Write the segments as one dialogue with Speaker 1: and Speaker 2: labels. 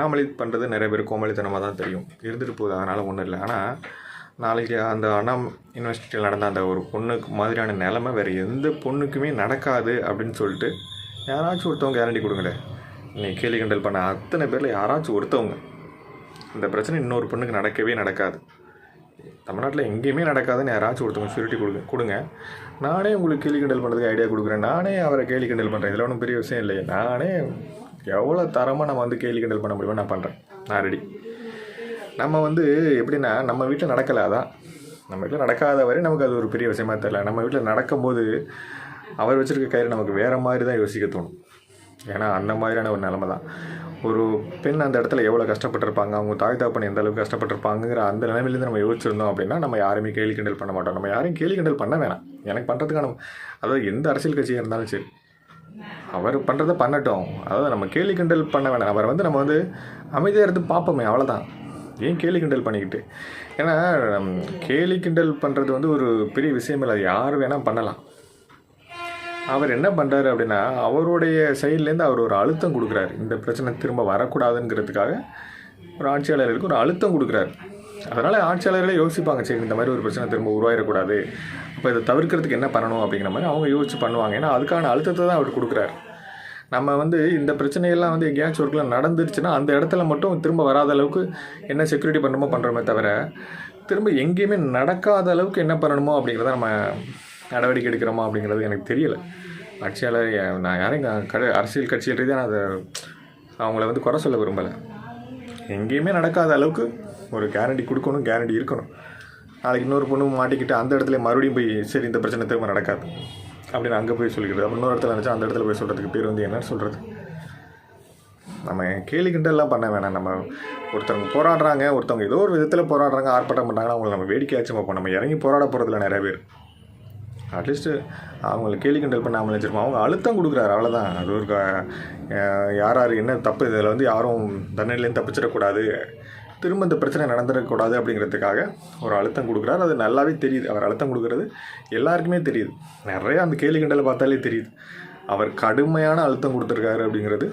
Speaker 1: அண்ணாமலை பண்ணுறது நிறைய பேர் கோமளித்தனமாக தான் தெரியும். இருந்துட்டு போகுது அதனால் ஒன்றும் இல்லை. ஆனால் நாளைக்கு அந்த அண்ணா யூனிவர்சிட்டியில் நடந்த அந்த ஒரு பொண்ணுக்கு மாதிரியான நிலமை வேறு எந்த பொண்ணுக்குமே நடக்காது அப்படின்னு சொல்லிட்டு யாராச்சும் ஒருத்தவங்க கேரண்டி கொடுங்களேன். நீ கேலி கண்டல் பண்ண அத்தனை பேரில் யாராச்சும் ஒருத்தவங்க இந்த பிரச்சனை இன்னொரு பொண்ணுக்கு நடக்கவே நடக்காது. தமிழ்நாட்டில் எங்கேயுமே நடக்காதுன்னு யாராச்சும் ஒருத்தவங்க ஷூரிட்டி கொடுங்க கொடுங்க. நானே உங்களுக்கு கேலி கிண்டல் பண்ணுறதுக்கு ஐடியா கொடுக்குறேன். நானே அவரை கேலி கிண்டல் பண்ணுறேன் இதில் ஒன்றும் பெரிய விஷயம் இல்லையே. நானே எவ்வளோ தரமாக நம்ம வந்து கேள்வி கிண்டல் பண்ண முடியுமோ நான் பண்ணுறேன் நான் ரெடி நம்ம வந்து எப்படின்னா நம்ம வீட்டில் நடக்கலை அதான். நம்ம வீட்டில் நடக்காத வரை நமக்கு அது ஒரு பெரிய விஷயமா தெரியல. நம்ம வீட்டில் நடக்கும்போது அவர் வச்சுருக்க கயிறு நமக்கு வேறு மாதிரி தான் யோசிக்க தோணும். ஏன்னா அந்த மாதிரியான ஒரு நிலமை தான். ஒரு பெண் அந்த இடத்துல எவ்வளோ கஷ்டப்பட்டிருப்பாங்க அவங்க தாய் தாப்பன் எந்த அளவுக்கு கஷ்டப்பட்டிருப்பாங்கிற அந்த நிலைமையிலேருந்து நம்ம யோசிச்சிருந்தோம் அப்படின்னா நம்ம யாருமே கேலி கிண்டல் பண்ண மாட்டோம். நம்ம யாரையும் கேலி கிண்டல் பண்ண வேணாம். எனக்கு பண்ணுறதுக்கான அதாவது எந்த அரசியல் கட்சியாக இருந்தாலும் சரி அவர் பண்ணுறதை பண்ணட்டும். அதாவது நம்ம கேலி கிண்டல் பண்ண வேணாம். அவரை வந்து நம்ம வந்து அமைதியாக இருந்து பார்ப்போமே அவ்வளோதான் ஏன் கேலி கிண்டல் பண்ணிக்கிட்டு? ஏன்னா கேலி கிண்டல் பண்ணுறது வந்து ஒரு பெரிய விஷயம் இல்லை. அது யார் வேணால் பண்ணலாம். அவர் என்ன பண்ணுறாரு அப்படின்னா அவருடைய சைட்லேருந்து அவர் ஒரு அழுத்தம் கொடுக்குறாரு. இந்த பிரச்சனை திரும்ப வரக்கூடாதுங்கிறதுக்காக ஒரு ஆட்சியாளர்களுக்கு ஒரு அழுத்தம் கொடுக்குறாரு. அதனால் ஆட்சியாளர்களே யோசிப்பாங்க சரி இந்த மாதிரி ஒரு பிரச்சனை திரும்ப உருவாயிடக்கூடாது. அப்போ இதை தவிர்க்கிறதுக்கு என்ன பண்ணணும் அப்படிங்கிற மாதிரி அவங்க யோசிச்சு பண்ணுவாங்க. ஏன்னா அதுக்கான அழுத்தத்தை தான் அவர் கொடுக்குறாரு. நம்ம வந்து இந்த பிரச்சனையெல்லாம் வந்து எங்கேயாச்சும் ஒர்க்கில் நடந்துருச்சுன்னா அந்த இடத்துல மட்டும் திரும்ப வராத அளவுக்கு என்ன செக்யூரிட்டி பண்ணணுமோ பண்ணுறோமே தவிர திரும்ப எங்கேயுமே நடக்காத அளவுக்கு என்ன பண்ணணுமோ அப்படிங்கிறத நம்ம நடவடிக்கை எடுக்கிறோமா அப்படிங்கிறது எனக்கு தெரியல. ஆட்சியாளர் நான் யாரும் கடை கட அரசியல் கட்சியில் ரீதியாக நான் அதை அவங்கள வந்து குறை சொல்ல விரும்பலை. எங்கேயுமே நடக்காத அளவுக்கு ஒரு கேரண்டி கொடுக்கணும் கேரண்டி இருக்கணும். நாளைக்கு இன்னொரு பொண்ணு மாட்டிக்கிட்டு அந்த இடத்துல மறுபடியும் போய் சரி இந்த பிரச்சனை திரும்ப நடக்காது. அப்படின்னு அங்கே போய் சொல்லிக்கிறது. அப்புறம் இன்னொரு இடத்துல நினச்சா அந்த இடத்துல போய் சொல்கிறதுக்கு பேர் வந்து என்ன சொல்கிறது நம்ம கேலி கிண்டல்லாம் பண்ண வேணாம். நம்ம ஒருத்தவங்க போராடுறாங்க ஒருத்தவங்க ஏதோ ஒரு விதத்தில் போராடுறாங்க ஆர்ப்பாட்டம் பண்ணுறாங்கன்னா அவங்கள நம்ம வேடிக்கையாச்சும் பார்ப்போம். நம்ம இறங்கி போராட போகிறதுல நிறைய பேர். அட்லீஸ்ட்டு அவங்கள கேலி கிண்டல் பண்ணாமல் வச்சுருப்போம். அவங்க அழுத்தம் கொடுக்குறாரு அவ்வளோதான் அது ஒரு யார் யார் என்ன தப்பு இதில் வந்து யாரும் தண்டனையிலேருந்து தப்பிச்சிடக்கூடாது. திரும்ப இந்த பிரச்சனை நடந்துடக்கூடாது அப்படிங்கிறதுக்காக ஒரு அழுத்தம் கொடுக்குறாரு. அது நல்லாவே தெரியுது. அவர் அழுத்தம் கொடுக்குறது எல்லாருக்குமே தெரியுது. நிறையா அந்த கேலி கண்டலை பார்த்தாலே தெரியுது. அவர் கடுமையான அழுத்தம் கொடுத்துருக்காரு அப்படிங்கிறது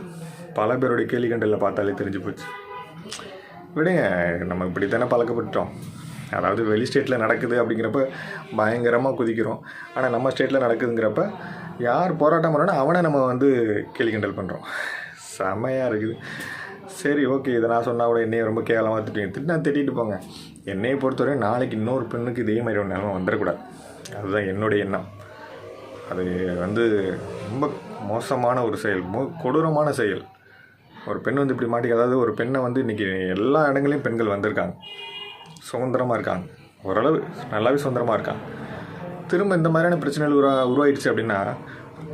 Speaker 1: பல பேருடைய கேலி கண்டலில் பார்த்தாலே தெரிஞ்சு போச்சு. விடுங்க நம்ம இப்படி தானே பழக்கப்பட்டோம் அதாவது வெளி ஸ்டேட்டில் நடக்குது அப்படிங்கிறப்ப பயங்கரமாக குதிக்கிறோம். ஆனால் நம்ம ஸ்டேட்டில் நடக்குதுங்கிறப்ப யார் போராட்டம் பண்ணோன்னா அவனை நம்ம வந்து கேலி கிண்டல் பண்ணுறோம் செமையாக இருக்குது. சரி ஓகே. இதை நான் சொன்னால் கூட என்னையை ரொம்ப கேவலமாக திட்டுவீங்க திட்டினா திட்டிட்டு போங்க. என்னையை பொறுத்தவரை நாளைக்கு இன்னொரு பெண்ணுக்கு இதே மாதிரி ஒரு நிலமை வந்துடக்கூடாது. அதுதான் என்னுடைய எண்ணம். அது வந்து ரொம்ப மோசமான ஒரு செயல் மோ கொடூரமான செயல். ஒரு பெண் வந்து இப்படி மாட்டிக்க அதாவது ஒரு பெண்ணை வந்து இன்றைக்கி எல்லா இடங்களையும் பெண்கள் வந்திருக்காங்க. சுதந்திரமாக இருக்காங்க. ஓரளவு நல்லாவே சுதந்திரமாக இருக்காங்க. திரும்ப இந்த மாதிரியான பிரச்சனைகள் உருவா உருவாயிடுச்சு அப்படின்னா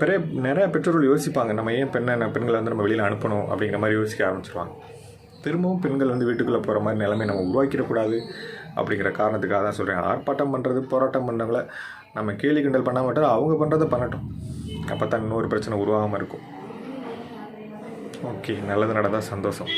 Speaker 1: பெரிய நிறையா பெற்றோர்கள் யோசிப்பாங்க நம்ம ஏன் பெண்ணை பெண்களை வந்து நம்ம வெளியில் அனுப்பணும் அப்படிங்கிற மாதிரி யோசிக்க ஆரம்பிச்சிருவாங்க. திரும்பவும் பெண்கள் வந்து வீட்டுக்குள்ளே போகிற மாதிரி நிலைமை நம்ம உருவாக்கிடக்கூடாது அப்படிங்கிற காரணத்துக்காக தான் சொல்கிறேன் ஆர்ப்பாட்டம் பண்ணுறது போராட்டம் பண்ணவங்கள நம்ம கேலி கிண்டல் பண்ண மாட்டோம் அவங்க பண்ணுறதை பண்ணட்டும். அப்போ தான் இன்னொரு பிரச்சனை உருவாகாமல் இருக்கும். ஓகே நல்லது நடந்தால் சந்தோஷம்.